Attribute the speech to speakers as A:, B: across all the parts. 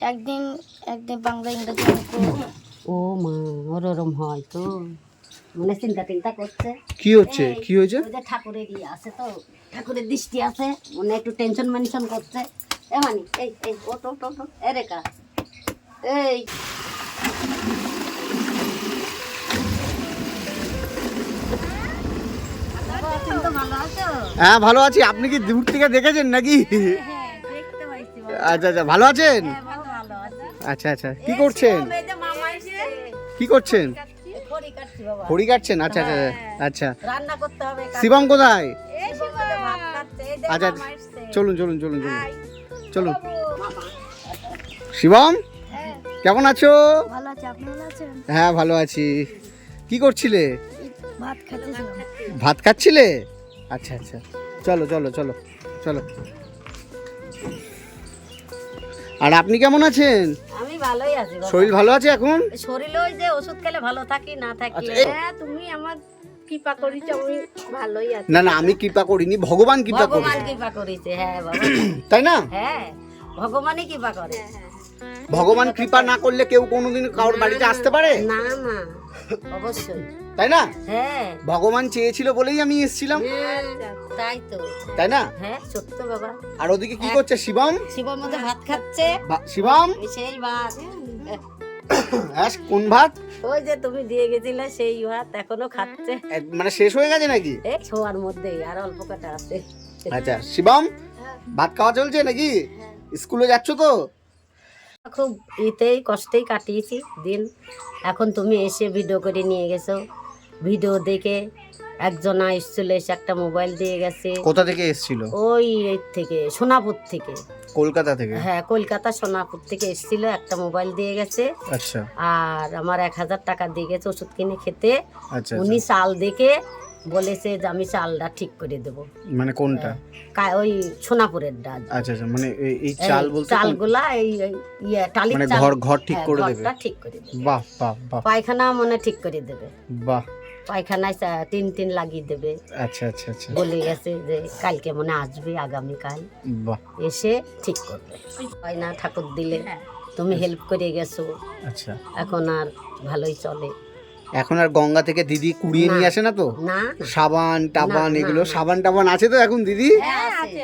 A: একদিন একদিন বাংলা ইংরেজি অঙ্ক
B: ও মা ওরম হয় তো। মনে চিন্তা চিন্তা করছে।
C: কি হচ্ছে? কি হয়েছে?
B: ওই যে ঠাকুরের ইয়ে আছে তো ঠাকুরের দৃষ্টি আছে মনে একটু টেনশন মেনশন করছে। এ মানি এই এই ওটো ওটো ওটো এ রেখা। এই। তো ভালো আছো?
C: হ্যাঁ ভালো আছি। আপনি কি দূর থেকে দেখেছেন নাকি?
B: হ্যাঁ
C: আচ্ছা আচ্ছা ভালো আছেন?
B: হ্যাঁ
C: আচ্ছা আচ্ছা। কি করছেন? কি করছেন?
B: খড়ি কাটছি বাবা।
C: খড়ি কাটছেন? আচ্ছা আচ্ছা আচ্ছা।
B: রান্না করতে হবে
C: শিবম কোথায়? আচ্ছা চলুন চলুন চলুন চলুন। চলুন। শিবম? কেমন আছো?
A: ভালো আছে আপনি ভালো আছেন?
C: হ্যাঁ ভালো আছি। কি করছিলে?
A: ভাত
C: খাচ্ছিলে? আচ্ছা আচ্ছা। চলো চলো চলো চলো। আর আপনি কেমন আছেন?
B: আমি ভালোই আছি
C: শরীর ভালো আছে এখন?
B: শরীরে ওই যে ওষুধ খেলে ভালো থাকি না থাকি।
C: আচ্ছা,
B: হ্যাঁ তুমি আমার কৃপা করিছো আমি ভালোই আছি।
C: না না আমি কৃপা করিনি ভগবান কৃপা করি
B: ভগবান কৃপা করেছে হ্যাঁ বাবা।
C: তাই না?
B: হ্যাঁ ভগবানই কৃপা করে।
C: ভগবান কৃপা না করলে কেউ কোনোদিন কারোর বাড়িতে আসতে পারে?
B: না না অবশ্যই।
C: তাই না?
B: হ্যাঁ।
C: ভগবান চেয়েছিল বলেই আমি এসেছিলাম।
B: হ্যাঁ, তাই তো।
C: তাই না?
B: হ্যাঁ সত্য বাবা।
C: আর ওদিকে কি করছে? শিবম?
B: শিবর মধ্যে ভাত খাচ্ছে।
C: শিবম?
B: সেই ভাত।
C: হ্যাঁ কোন ভাত?
B: ওই যে তুমি দিয়ে গেছিলে সেই ভাত এখনও খাচ্ছে।
C: মানে শেষ হয়ে গেছে নাকি?
B: এই ছোয়ার মধ্যেই আর অল্প কাটা আছে।
C: আচ্ছা শিবম? ভাত খাওয়া চলছে নাকি? স্কুলে যাচ্ছ তো?
B: খুব ইতেই কষ্টেই কাটিয়েছি দিন। এখন তুমি এসে ভিডিও করে নিয়ে গেছো। ভিডিও দেখে একজনা এসেছিল এসে একটা মোবাইল দিয়ে গেছে।
C: কোথা থেকে এসেছিল?
B: ওই থেকে সোনাপুর থেকে।
C: কলকাতা থেকে?
B: হ্যাঁ কলকাতা সোনাপুর থেকে এসেছিল একটা মোবাইল দিয়ে গেছে।
C: আচ্ছা।
B: আর আমার এক হাজার টাকা দিয়ে গেছে ওষুধ কিনে খেতে।
C: আচ্ছা
B: উনি চাল দেখে বলেছে যে আমি চালটা ঠিক করে দেবো।
C: মানে কোনটা?
B: ওই সোনাপুরের ডাল।
C: আচ্ছা আচ্ছা মানে এই- চাল বলতে
B: চালগুলা এই ইয়ে টালির
C: মানে ঘর ঘর ঠিক
B: হ্যাঁ,
C: করে দেবে।
B: ঠিক করে দেবে।
C: বাহ বাহ বাহ।
B: পায়খানা মনে ঠিক করে দেবে।
C: বাহ
B: পায়খানায় টিন টিন লাগিয়ে দেবে।
C: আচ্ছা আচ্ছা আচ্ছা।
B: বলে গেছে যে কালকে মনে আসবে আগামীকাল। এসে ঠিক করবে। হয় না ঠাকুর দিলে। তুমি হেল্প করে গেছো।
C: আচ্ছা।
B: এখন আর ভালোই চলে।
C: এখন আর গঙ্গা থেকে দিদি কুড়িয়ে নিয়ে আসে না তো?
B: না
C: সাবান টাবান এগুলো সাবান টাবান আছে তো এখন দিদি?
B: হ্যাঁ আছে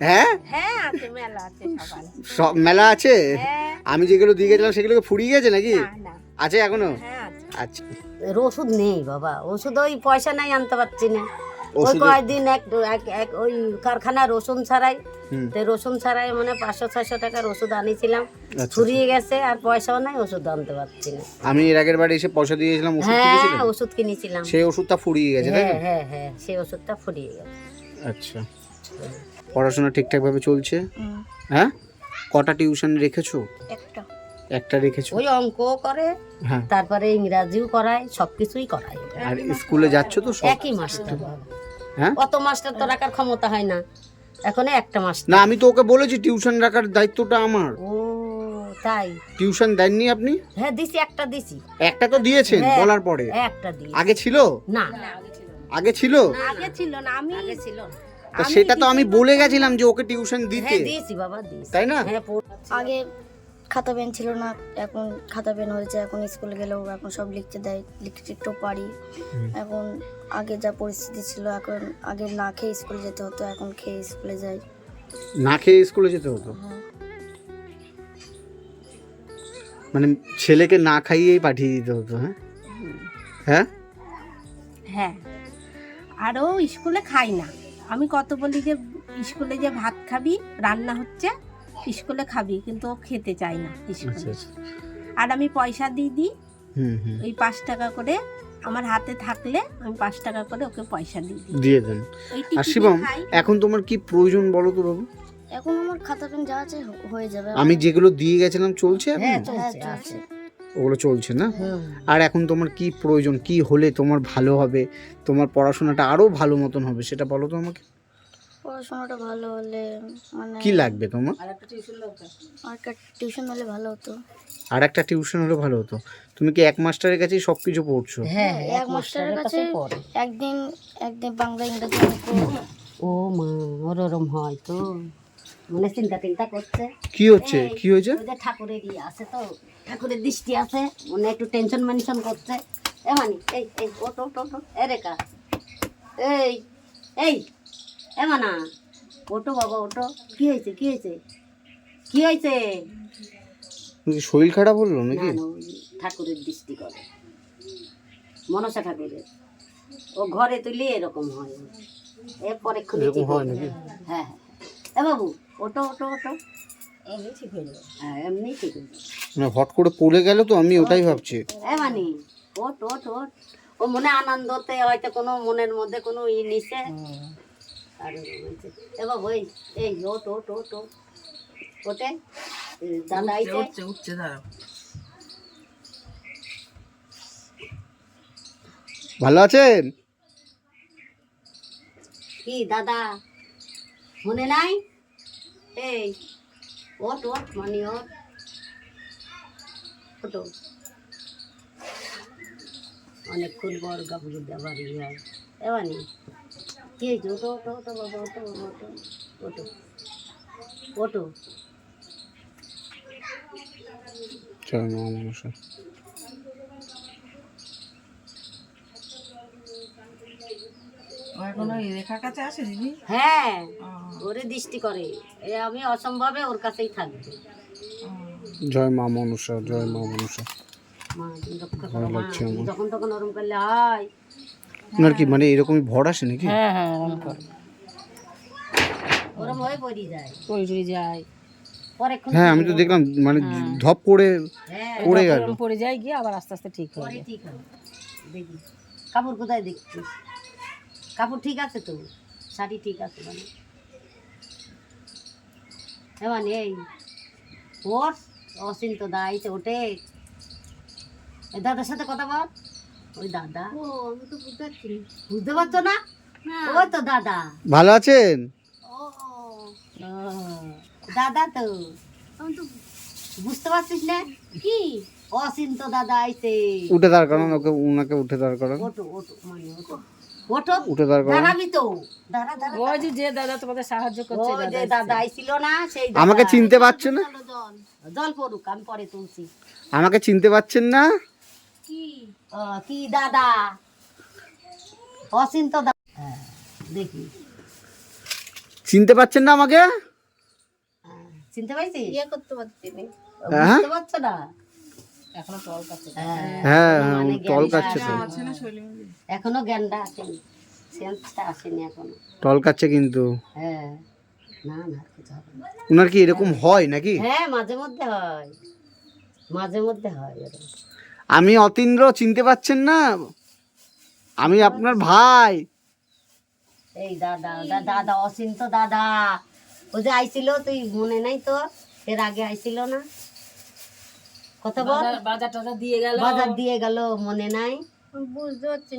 C: হ্যাঁ?
B: হ্যাঁ আছে মেলা আছে সবার
C: সব মেলা আছে?
B: হ্যাঁ।
C: আমি যেগুলো দিয়ে গেছিলাম সেগুলো ফুরিয়ে গেছে নাকি?
B: না
C: আছে এখনও?
B: হ্যাঁ
C: আচ্ছা।
B: ওষুধ নেই বাবা। ওষুধ ওই পয়সা নাই আনতে পারছি না। ওই কয়েকদিন এক এক- এক ওই কারখানা রসুন ছাড়াই তো রসুন ছাড়াই মানে পাঁচশো ছয়শো টাকার ওষুধ আনিছিলাম।
C: আচ্ছা,
B: ফুরিয়ে গেছে আর পয়সাও নাই ওষুধ আনতে পারছি না।
C: আমি এর আগের বাড়ি এসে পয়সা দিয়েছিলাম ওষুধ
B: হ্যাঁ ওষুধ কিনেছিলাম।
C: সেই ওষুধটা ফুরিয়ে গেছে
B: হ্যাঁ হ্যাঁ হ্যাঁ সেই ওষুধটা ফুরিয়ে গেছে।
C: আচ্ছা। পড়াশোনা ঠিকঠাক ভাবে চলছে হ্যাঁ? কটা টিউশন রেখেছো?
A: একটা
C: রেখেছো?
B: ওই অঙ্কও করে
C: হ্যাঁ।
B: তারপরে ইংরাজিও করায় সবকিছুই করায়।
C: আর স্কুলে যাচ্ছ তো সব?
B: একই মাস্টার
C: হ্যাঁ?
B: অত মাস্টার তো রাখার ক্ষমতা হয় না। এখন একটা মাস্টার
C: না আমি তো ওকে বলেছি টিউশন রাখার দায়িত্বটা আমার।
B: ও তাই?
C: টিউশন দেননি আপনি?
B: হ্যাঁ দিছি একটা দিছি।
C: একটা তো দিয়েছেন
B: হ্যাঁ।
C: বলার পরে।
B: একটা দিই
C: আগে ছিল?
B: না।
C: আগে ছিল?
B: আগে ছিল না আমি আগে ছিল
C: সেটা তো আমি বলে গেছিলাম যে ওকে টিউশন দিতে।
B: হ্যাঁ দিয়েছি বাবা দিয়েছি।
C: তাই না?
B: হ্যাঁ
A: আগে খাতা পেন ছিল না এখন খাতা পেন হয়েছে এখন স্কুলে গেলেও এখন সব লিখতে দেয় লিখতে একটু পারি। এখন আগে যা পরিস্থিতি ছিল এখন আগে না খেয়ে স্কুলে যেতে হতো এখন খেয়ে স্কুলে যাই।
C: না খেয়ে স্কুলে যেতে হতো?
A: হ্যাঁ।
C: মানে ছেলেকে না খাইয়েই পাঠিয়ে দিতে হতো হ্যাঁ? হ্যাঁ?
D: হ্যাঁ। আর ও স্কুলে খাই না। আমি কত বলি যে স্কুলে যে ভাত খাবি রান্না হচ্ছে স্কুলে খাবি কিন্তু ও খেতে চায় না
C: আচ্ছা
D: স্কুলে।
C: আচ্ছা
D: আর আমি পয়সা দিয়ে দিই
C: হুম হুম।
D: ওই পাঁচ টাকা করে আমার হাতে থাকলে আমি পাঁচ টাকা করে ওকে পয়সা দিই।
C: দিয়ে দেন। আর শিবম এখন তোমার কি প্রয়োজন বলো তো বাবু?
A: এখন আমার খাতা পেন যা আছে হয়ে যাবে।
C: আমি যেগুলো দিয়ে গেছিলাম চলছে এখন?
B: হ্যাঁ
A: হ্যাঁ,
B: চলছে।
A: চলছে।
B: আছে।
C: ওগুলো চলছে না? আর এখন তোমার কি প্রয়োজন? কি হলে তোমার ভালো হবে? তোমার পড়াশোনাটা আরও ভালো মতন হবে সেটা বলো তো আমাকে।
A: পড়াশোনাটা ভালো হলে মানে
C: কি লাগবে তোমার?
A: আর একটা টিউশন হলে ভালো হতো।
C: আর একটা টিউশন হলে ভালো হতো। তুমি কি এক মাস্টারের কাছেই সব কিছু পড়ছো?
B: হ্যাঁ
A: এক
B: এক মাস্টারের কাছে
A: একদিন একদিন বাংলা ইংরেজি অঙ্ক
B: ও মা ওরম হয় তো। মানে চিন্তা টিন্তা করছে।
C: কি হচ্ছে? কি হয়েছে?
B: ওই যে ঠাকুরের ইয়ে আছে তো। ঠাকুরের দৃষ্টি আছে। মনে একটু টেনশন মেনশন করছে। এ মানি এই এই ওটো ওটো এ রেখা। এই এই। এ মানা ওটো বাবা ওটো কি হয়েছে কি হয়েছে? কি হয়েছে?
C: শরীর খারাপ হলো নাকি?
B: না, না, ঠাকুরের দৃষ্টি করে। মনসা ঠাকুরের। ও ঘরে তুলি এরকম হয়। এ পরেক্ষণে
C: এরকম হয় নাকি?
B: হ্যাঁ হ্যাঁ এ বাবু ওটো ওটো ওটো এমনি ঠিক হয়ে যাবে। হ্যাঁ এমনি ঠিক হয়ে যাবে।
C: হট করে পড়ে গেল তো আমি ওটাই ভাবছি।
B: এ মানে ওট ওট ওট ও মনে আনন্দতে হয়তো কোনো মনের মধ্যে কোনো ই নিছে। আর। এ বাবু এই এই ওট ওট ওট ওট ওটে দাদা আইছে।
C: ভালো আছেন?
B: কি দাদা মনে নাই? এই ওট ওট মানি ওট ওটো অনেকক্ষণ বর গাবুর দেবারি হয়। এবানি কি হয়েছে ওটো ওটো ওটো বাবা ওটো বাবা ওটো ওটো ওটো
C: চলো মানুষ
B: হ্যাঁ ওরে দৃষ্টি করে। এ আমি অসম্ভবে ওর কাছেই থাকব।
C: জয় মা মনসা জয় মা
B: মা। যখন তখন ওরম করলে আয়
C: আপনার কি মানে এরকমই ভর আসে নাকি?
B: হ্যাঁ হ্যাঁ ওরম করে ওরম হয়ে পড়ি যায়।
E: পড়ে যায়।
C: হ্যাঁ আমি তো দেখলাম মানে ধপ করে
B: হ্যাঁ।
C: পড়ে গেল।
E: পড়ে যায় গিয়ে আবার আস্তে আস্তে ঠিক হয়ে যায়।
B: ঠিক হবে। দেখি কাপড় কোথায় দেখছিস কাপড় ঠিক আছে তো? শাড়ি ঠিক আছে মানে? হ্যাঁ মানে এই ওর অসীম তো দা আইছে ওটে দাদার সাথে কথা বল। ওই দাদা। ও আমি তো বুঝতে পারছি না। বুঝতে পারছ না? ওই তো দাদা।
C: ভালো আছেন?
B: ও দাদা তো। আমি তো বুঝতে পারছিস না? কি? অসীম তো দাদা আইছে।
C: উঠে দাঁড় করান ওকে উনাকে উঠে দাঁড় করান।
B: ওটো ওটো মানে ওটো ওটো
C: উঠে দাঁড় করান।
B: দাঁড়াবি তো। দাঁড়া দাঁড়া
E: ওই যে যে দাদা তোমাদের সাহায্য করছে
B: ওই যে দাদা আইছিল না সেই দাদা।
C: আমাকে চিনতে পারছ না?
B: জল। পড়ুক আমি পরে তুলছি।
C: আমাকে চিনতে পারছেন না?
B: কি দাদা? হ্যাঁ, দেখি।
C: চিনতে পারছেন না আমাকে?
B: হ্যাঁ, চিনতে পারছিস?
D: ইয়ে করতে পারছি
C: হ্যাঁ?
B: বুঝতে পারছ না?
E: এখনও
B: হ্যাঁ মানে জ্ঞানটা আসেনি। সেন্সটা আসেনি এখনও।
C: টল কাটছে কিন্তু।
B: হ্যাঁ না না।
C: উনার কি এরকম হয় নাকি?
B: হ্যাঁ মাঝে মধ্যে হয়। মাঝে মধ্যে হয় এরকম।
C: আমি অতীন্দ্র চিনতে পারছেন না? আমি আপনার ভাই।
B: এই দাদা দাদা অসীম তো দাদা। ও যে আইছিল তুই মনে নাই তো? এর আগে আইছিল না? কত বল?
E: বাজার টাজার দিয়ে গেল।
B: বাজার দিয়ে গেল মনে নাই?
D: বুঝতে পারছি।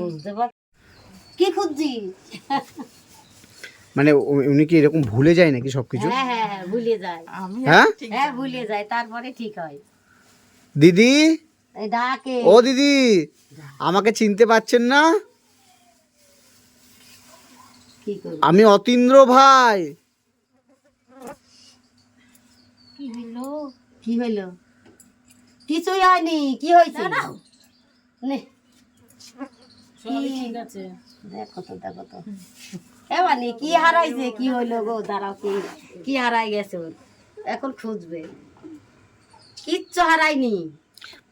B: বুঝতে পার কি খুঁজছিস
C: মানে উনি কি এরকম ভুলে যায় নাকি সবকিছু?
B: হ্যাঁ হ্যাঁ হ্যাঁ ভুলে যায়।
C: হ্যাঁ?
B: হ্যাঁ ভুলে যায় তারপরে ঠিক হয়।
C: দিদি? ও দিদি আমাকে চিনতে পারছেন না? আমি অতীন্দ্র ভাই।
B: কি হইল? কিছুই হয়নি কি হয়েছে? নে।
E: ঠিক
B: দেখো তো দেখো তো। এ মানে কি হারাইছে? কি হইল গো? দাঁড়াও কি কি হারাই গেছে ওর? এখন খুঁজবে। কিচ্ছু হারাইনি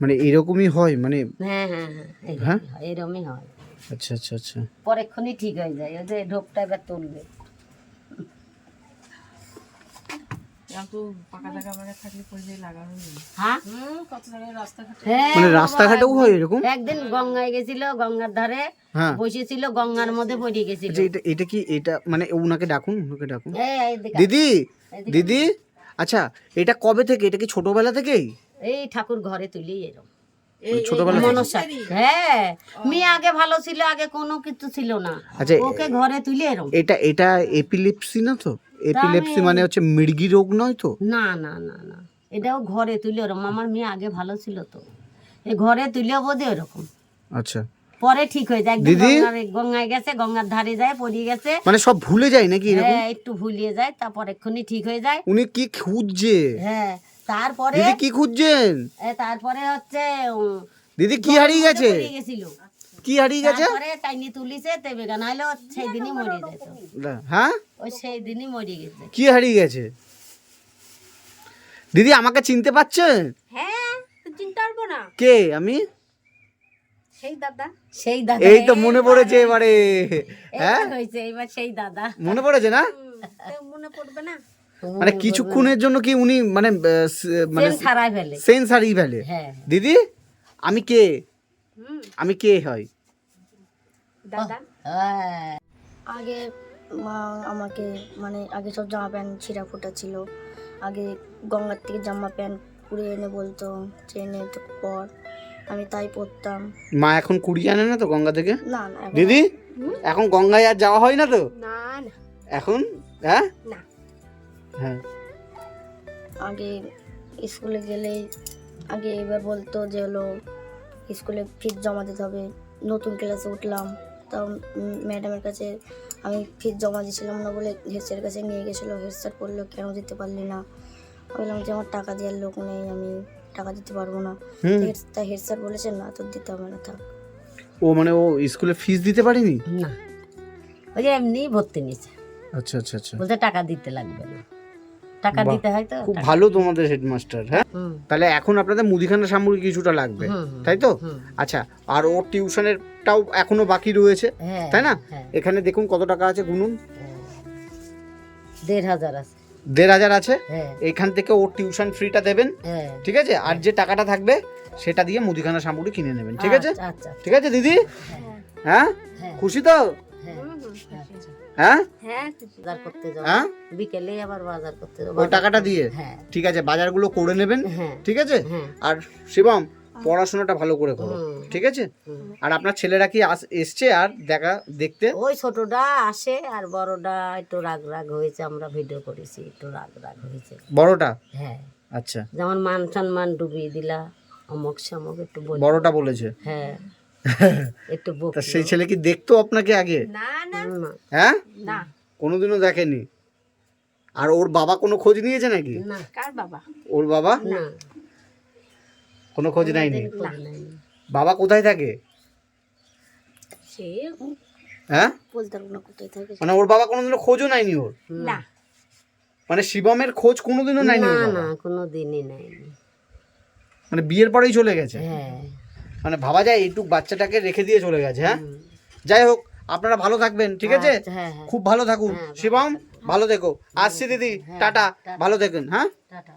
C: মানে এরকমই হয় মানে
B: হ্যাঁ হ্যাঁ হ্যাঁ এরকমই
C: হ্যাঁ?
B: হয়, এরকমই হয়।
C: আচ্ছা আচ্ছা আচ্ছা।
B: পরেক্ষণই ঠিক হয়ে যায় ওই যে ঢোকটা এবার তুলবে। হ্যাঁ? হ্যাঁ
C: মানে
B: বাবা,
C: রাস্তাঘাটেও হয় এরকম?
B: একদিন গঙ্গায় গেছিল গঙ্গার ধারে
C: হ্যাঁ।
B: বসেছিল গঙ্গার মধ্যে পড়ে গেছিল।
C: আচ্ছা এটা এটা কি এটা মানে উনাকে ডাকুন উনাকে ডাকুন। দিদি। দিদি আচ্ছা এটা কবে থেকে? এটা কি ছোটবেলা থেকেই?
B: এই ঠাকুর ঘরে তুলি এরকম
C: ছোটবেলা থেকে?
B: মনসা। হ্যাঁ মেয়ে আগে ভালো ছিল আগে কোনো কিছু ছিল না। ওকে ঘরে তুলে এরম।
C: এটা এটা এপিলেপসি না তো? এপিলেপসি মানে হচ্ছে মৃগী রোগ নয় তো?
B: না না না না। এটাও ঘরে তুলে ওরকম আমার মেয়ে আগে ভালো ছিল তো। এই ঘরে তুলে বোধে ওরকম
C: আচ্ছা।
B: পরে ঠিক হয়ে যায়।
C: দিদি?
B: গঙ্গায় গেছে গঙ্গার ধারে যায় পড়িয়ে গেছে।
C: মানে সব ভুলে যায় নাকি
B: হ্যাঁ একটু ভুলিয়ে যায় তারপর এক্ষুনি ঠিক হয়ে যায়।
C: উনি কি খুঁজছে?
B: হ্যাঁ তারপরে
C: দিদি কি খুঁজছেন?
B: তারপরে হচ্ছে
C: দিদি কি হারিয়ে গেছে? কি হারিয়ে গেছে?
B: তারপরে টাইনি তুলিছে হইল সেই দিনই মরে যেত।
C: হ্যাঁ?
B: ওই সেই দিনই মরে গেছে।
C: কি হারিয়ে গেছে? দিদি আমাকে চিনতে পারছেন?
D: হ্যাঁ চিনতে পারব না।
C: কে আমি?
D: সেই দাদা।
B: সেই দাদা।
C: এই তো মনে পড়েছে এবারে। হ্যাঁ?
B: হয়েছে এবার সেই দাদা।
C: মনে পড়েছে না?
D: মনে পড়বে না।
C: মানে কিছুক্ষণের জন্য কি উনি মানে মানে
B: ফেলে
C: সেন্স হারিয়ে ফেলে।
B: হ্যাঁ।
C: দিদি আমি কে? আমি কে হয়?
D: দাদা?
B: হ্যাঁ।
A: আগে মা আমাকে মানে আগে সব জামা প্যান্ট ছিঁড়া ফোটা ছিল। আগে গঙ্গার থেকে জামা প্যান্ট কুড়িয়ে এনে বলতো ট্রেনে তো পর। আমি তাই পরতাম।
C: মা এখন কুড়ি আনে না তো গঙ্গা থেকে?
A: না না
C: দিদি এখন গঙ্গায় আর যাওয়া হয় না তো?
D: না না।
C: এখন? হ্যাঁ?
D: না।
C: হ্যাঁ।
A: আগে স্কুলে গেলেই আগে এবার বলতো যে হলো স্কুলে ফিস জমা দিতে হবে। নতুন ক্লাসে উঠলাম তাও ম্যাডামের কাছে আমি ফিস জমা দিয়েছিলাম না বলে হেড স্যারের কাছে নিয়ে গেছিল। হেড স্যার বলল কেন দিতে পারলি না? বললাম যে আমার টাকা দেওয়ার লোক নেই আমি টাকা দিতে পারব না।
C: হুম।
A: হেড- তাই হেড স্যার বলেছেন না তোর দিতে হবে না থাক।
C: ও মানে ও স্কুলে ফিস দিতে পারেনি?
B: না। ওই যে এমনি ভর্তি নিয়েছে।
C: আচ্ছা আচ্ছা আচ্ছা।
B: বলতে টাকা দিতে লাগবে না। টাকা দিতে হয় তো
C: খুব ভালো তোমাদের হেডমাস্টার হ্যাঁ? তাহলে এখন আপনাদের মুদিখানা সামগ্রী কিছুটা লাগবে তাই তো? আচ্ছা আর ওর টিউশনেরটাও এখনও বাকি রয়েছে
B: হ্যাঁ
C: তাই না?
B: হ্যাঁ।
C: এখানে দেখুন কত টাকা আছে গুনুন।
B: হ্যাঁ। দেড় হাজার আছে।
C: দেড় হাজার আছে?
B: হ্যাঁ।
C: এইখান থেকে ওর টিউশন ফ্রিটা দেবেন
B: হ্যাঁ।
C: ঠিক আছে? আর যে টাকাটা থাকবে সেটা দিয়ে মুদিখানা সামগ্রী কিনে নেবেন ঠিক আছে?
B: আচ্ছা, আচ্ছা
C: ঠিক আছে দিদি? হ্যাঁ।
B: হ্যাঁ?
C: খুশি তো?
B: হ্যাঁ।
C: হ্যাঁ
D: হ্যাঁ
B: বাজার করতে যাব
C: হ্যাঁ?
B: বিকেলে আবার বাজার করতে যাব
C: ওই টাকাটা দিয়ে?
B: হ্যাঁ।
C: ঠিক আছে বাজারগুলো করে নেবেন
B: হ্যাঁ।
C: ঠিক আছে?
B: হ্যাঁ।
C: আর শিবম পড়াশোনাটা ভালো করে করো ঠিক আছে। আর আপনার ছেলেরা কি এসছে আর দেখা দেখতে?
B: ওই ছোটটা আসে আর বড়টা একটু রাগ রাগ হয়েছে আমরা ভিডিও করেছি একটু রাগ রাগ হয়েছে।
C: বড়টা?
B: হ্যাঁ।
C: আচ্ছা।
B: যেমন মান সম্মান ডুবিয়ে দিলা অমুক সমক একটু
C: বড়টা বলেছে?
B: হ্যাঁ। একটু বক
C: তা সেই ছেলে কি দেখতো আপনাকে আগে?
D: না না।
C: হ্যাঁ
D: না।
C: কোনোদিনও দেখেনি? আর ওর বাবা কোনো খোঁজ নিয়েছে নাকি?
B: না।
D: কার বাবা?
C: ওর বাবা?
B: না।
C: কোনো খোঁজ নেয়নি? বাবা কোথায় থাকে?
D: সে
C: হ্যাঁ?
A: বলতে পারব না কোথায় থাকে?
C: মানে ওর বাবা কোনোদিনও খোঁজও নেয়নি ওর?
D: না।
C: মানে শিবমের খোঁজ কোনোদিনও নেয়নি
B: না
C: ওর বাবা।
B: না কোনো দিনই নেয়নি।
C: মানে বিয়ের পরেই চলে গেছে?
B: হ্যাঁ।
C: মানে ভাবা যায় এইটুক বাচ্চাটাকে রেখে দিয়ে চলে গেছে হ্যাঁ? যাই হোক আপনারা ভালো থাকবেন ঠিক আছে?
B: আচ্ছা, হ্যাঁ হ্যাঁ।
C: খুব ভালো থাকুন। শিবম ভালো থেকো। আসছি দিদি। টাটা। ভালো থাকুন হ্যাঁ?
B: টাটা।